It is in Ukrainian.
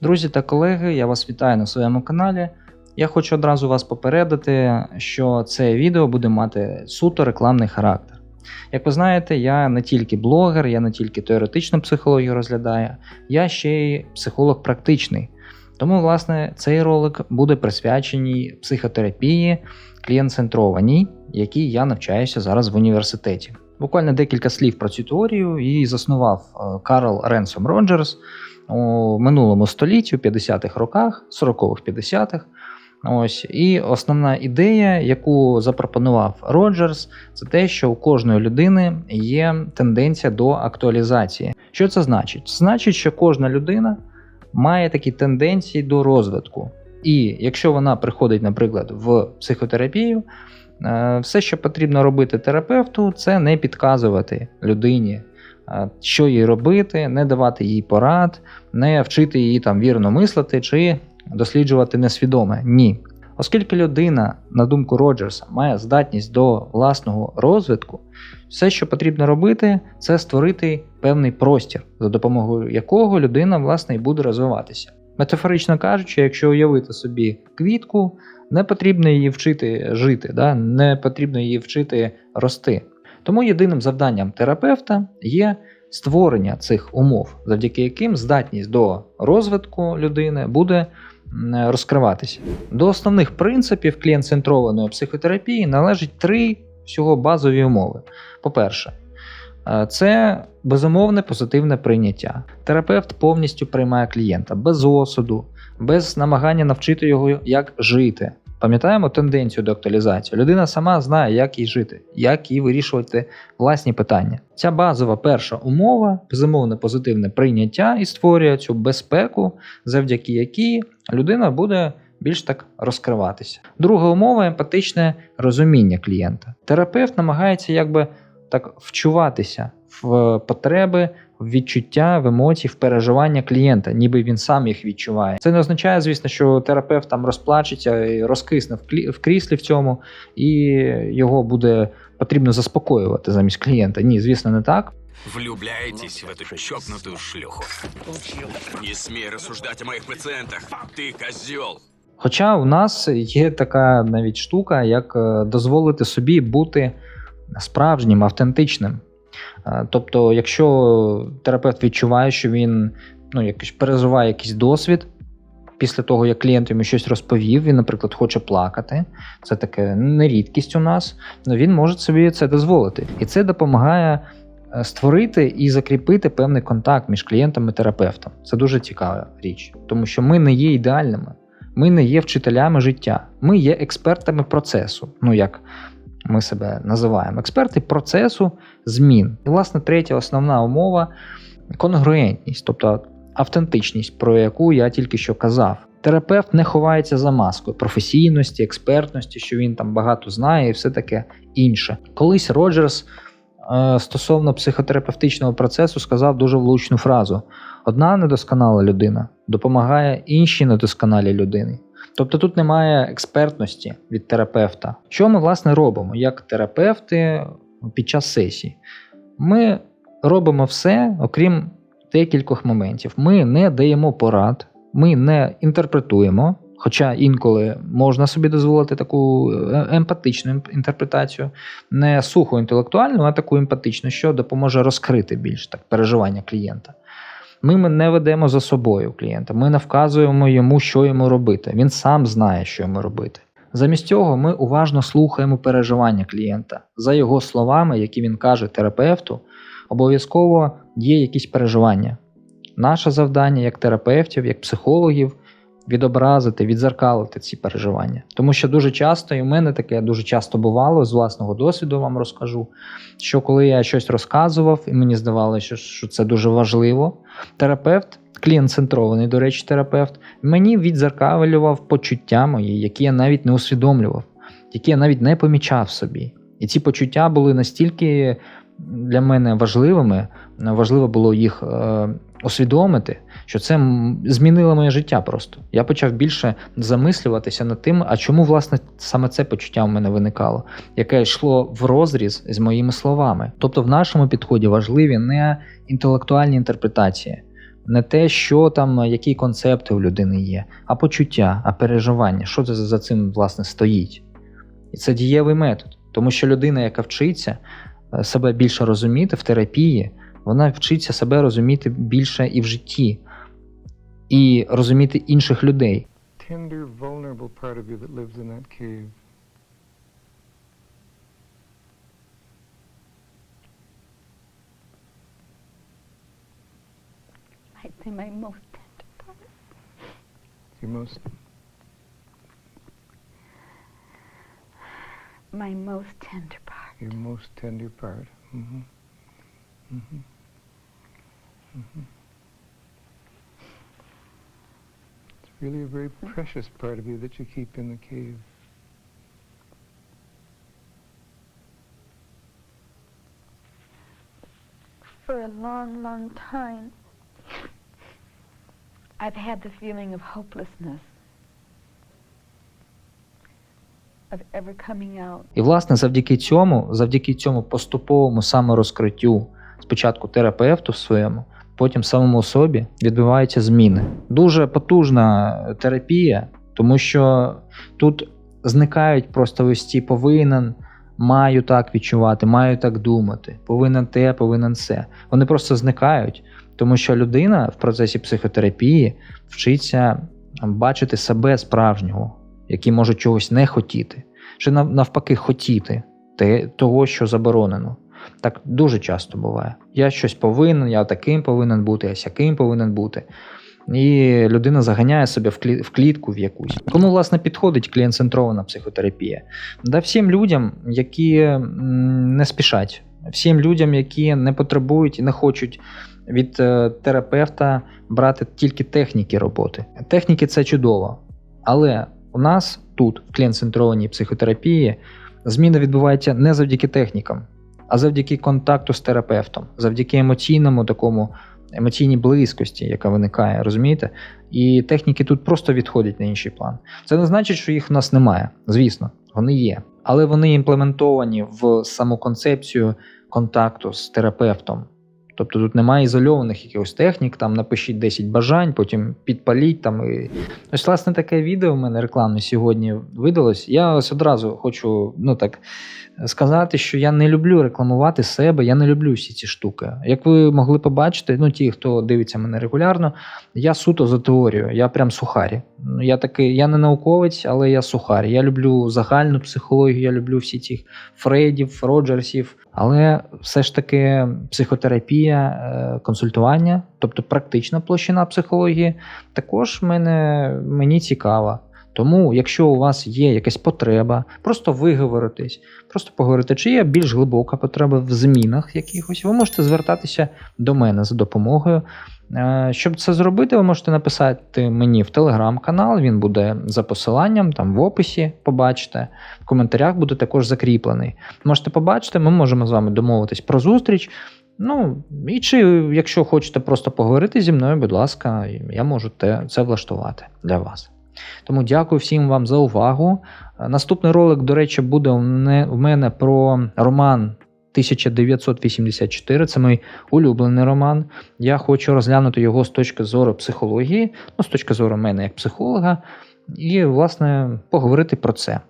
Друзі та колеги, я вас вітаю на своєму каналі. Я хочу одразу вас попередити, що це відео буде мати суто рекламний характер. Як ви знаєте, я не тільки блогер, я не тільки теоретичну психологію розглядаю, я ще й психолог практичний. Тому, власне, цей ролик буде присвячений психотерапії клієнт-центрованій, якій я навчаюся зараз в університеті. Буквально декілька слів про цю теорію її заснував е, Карл Ренсом Роджерс у минулому столітті, у 50-х роках, 40-х 50-х. Ось і основна ідея, яку запропонував Роджерс, це те, що у кожної людини є тенденція до актуалізації. Що це значить? Це значить, що кожна людина має такі тенденції до розвитку. І якщо вона приходить, наприклад, в психотерапію, е, все, що потрібно робити терапевту, це не підказувати людині, що їй робити, не давати їй порад, не вчити її там вірно мислити чи досліджувати несвідоме. Ні. Оскільки людина, на думку Роджерса, має здатність до власного розвитку, все, що потрібно робити, це створити певний простір, за допомогою якого людина власне і буде розвиватися. Метафорично кажучи, якщо уявити собі квітку, не потрібно її вчити жити, да? не потрібно її вчити рости. Тому єдиним завданням терапевта є створення цих умов, завдяки яким здатність до розвитку людини буде розкриватися. До основних принципів клієнт-центрованої психотерапії належить три всього базові умови. По-перше, е, це безумовне позитивне прийняття. Терапевт повністю приймає клієнта без осуду, без намагання навчити його, як жити. Пам'ятаємо тенденцію до актуалізації. Людина сама знає, як їй жити, як їй вирішувати власні питання. Ця базова перша умова, безумовне позитивне прийняття і створює цю безпеку, завдяки якій людина буде більш так розкриватися. Друга умова емпатичне розуміння клієнта. Терапевт намагається якби так вчуватися в потреби, в відчуття, в емоції, в переживання клієнта, ніби він сам їх відчуває. Це не означає, звісно, що терапевт там розплачеться і розкисне в, кріслі в цьому, і його буде потрібно заспокоювати замість клієнта. Ні, звісно, не так. Влюбляетесь в эту чокнутую шлюху. Не смей рассуждать о моих пациентах. Ты козел. Хоча у нас є така навіть штука, як е, дозволити собі бути справжнім, автентичним. Е, Тобто, якщо терапевт відчуває, що він ну, якось переживає якийсь досвід, після того, як клієнт йому щось розповів, він, наприклад, хоче плакати, це таке не рідкість у нас, ну, він може собі це дозволити. І це допомагає е, створити і закріпити певний контакт між клієнтом і терапевтом. Це дуже цікава річ, тому що ми не є ідеальними. Ми не є вчителями життя, ми є експертами процесу. Ну як ми себе називаємо, експерти процесу змін. І, власне, третя основна умова конгруентність, тобто автентичність, про яку я тільки що казав. Терапевт не ховається за маскою професійності, експертності, що він там багато знає і все таке інше. Колись Роджерс е, стосовно психотерапевтичного процесу сказав дуже влучну фразу: одна недосконала людина допомагає іншій недосконалій людині. Тобто тут немає експертності від терапевта. Що ми власне робимо як терапевти під час сесії? Ми робимо все, окрім декількох моментів. Ми не даємо порад, ми не інтерпретуємо. Хоча інколи можна собі дозволити таку е, емпатичну інтерпретацію, не сухо інтелектуальну, а таку емпатичну, що допоможе розкрити більш так переживання клієнта. Ми не ведемо за собою клієнта, ми не вказуємо йому, що йому робити. Він сам знає, що йому робити. Замість цього ми уважно слухаємо переживання клієнта. За його словами, які він каже терапевту, обов'язково є якісь переживання. Наше завдання як терапевтів, як психологів відобразити, відзеркалити ці переживання. Тому що дуже часто, і в мене таке дуже часто бувало, з власного досвіду вам розкажу, що коли я щось розказував, і мені здавалося, що, це дуже важливо, терапевт, клієнт-центрований, до речі, терапевт, мені відзеркалював почуття мої, які я навіть не усвідомлював, які я навіть не помічав собі. І ці почуття були настільки для мене важливими, важливо було їх е, усвідомити, що це змінило моє життя просто. Я почав більше замислюватися над тим, а чому власне саме це почуття в мене виникало, яке йшло в розріз з моїми словами. Тобто, в нашому підході важливі не інтелектуальні інтерпретації. не те, що там, які концепти у людини є, а почуття, а переживання, що це за цим власне стоїть. І це дієвий метод. Тому що людина, яка вчиться е, себе більше розуміти в терапії, вона вчиться себе розуміти більше і в житті, і розуміти інших людей. tender, vulnerable part of you that lives in that cave. I'd say my most tender part. Your most My most tender part. your most tender part. hmm hmm hmm It's really a very precious part of you that you keep in the cave. For a long, long time, I've had the feeling of hopelessness, of ever coming out. І, власне, завдяки цьому, завдяки цьому поступовому саморозкриттю, спочатку терапевту своєму, потім самому собі відбуваються зміни. Дуже потужна терапія, тому що тут зникають просто ось ці повинен, маю так відчувати, маю так думати, повинен те, повинен це. Вони просто зникають, тому що людина в процесі психотерапії вчиться бачити себе справжнього, який може чогось не хотіти, чи навпаки хотіти того, що заборонено. Так дуже часто буває. Я щось повинен, я таким повинен бути, я сяким повинен бути. І людина заганяє себе в клітку в якусь. Кому власне підходить клієнт-центрована психотерапія? Да всім людям, які не спішать, всім людям, які не потребують і не хочуть від е, терапевта брати тільки техніки роботи. Техніки це чудово. Але у нас тут, в клієнт-центрованій психотерапії, зміна відбувається не завдяки технікам, а завдяки контакту з терапевтом, завдяки емоційному такому емоційній близькості, яка виникає, розумієте? І техніки тут просто відходять на інший план. Це не значить, що їх в нас немає. Звісно, вони є. Але вони імплементовані в саму концепцію контакту з терапевтом. Тобто тут немає ізольованих якихось технік, там напишіть 10 бажань, потім підпаліть там. І... Ось, власне, таке відео в мене рекламне сьогодні видалось. Я ось одразу хочу ну так сказати, що я не люблю рекламувати себе, я не люблю всі ці штуки. Як ви могли побачити, ну ті, хто дивиться мене регулярно, я суто за теорію, я прям сухарі. Я такий, я не науковець, але я сухар. Я люблю загальну психологію, я люблю всі цих Фрейдів, Роджерсів. Але все ж таки психотерапія, е, консультування, тобто практична площина психології, також мене, мені цікава. Тому, якщо у вас є якась потреба, просто виговоритись, просто поговорити, чи є більш глибока потреба в змінах якихось, ви можете звертатися до мене за допомогою. Е, Щоб це зробити, ви можете написати мені в телеграм-канал, він буде за посиланням, там в описі побачите, в коментарях буде також закріплений. Можете побачити, ми можемо з вами домовитись про зустріч. Ну, і чи якщо хочете просто поговорити зі мною, будь ласка, я можу те, це влаштувати для вас. Тому дякую всім вам за увагу. Наступний ролик, до речі, буде у мене про роман 1984. Це мій улюблений роман. Я хочу розглянути його з точки зору психології, ну, з точки зору мене як психолога, і, власне, поговорити про це.